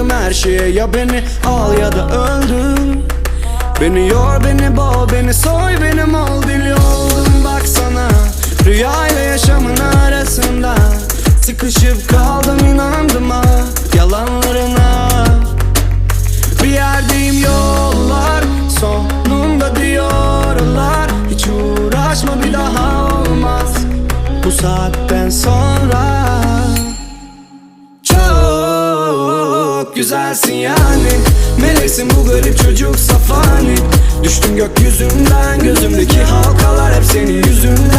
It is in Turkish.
Razıyım her şeye ya beni al ya da öldür. Beni yor beni boğ beni soy benim ol dili oldum baksana Rüya ile yaşamın arasında Sıkışıp kaldım inandım ha yalanlarına. Bir yerdeyim yollar sonunda diyorlar. Hiç uğraşma bir daha olmaz. Bu saatten sonra güzelsin yani. Meleksin bu garip çocuk safani. Düştüm gökyüzünden Gözümdeki halkalar hep senin yüzünden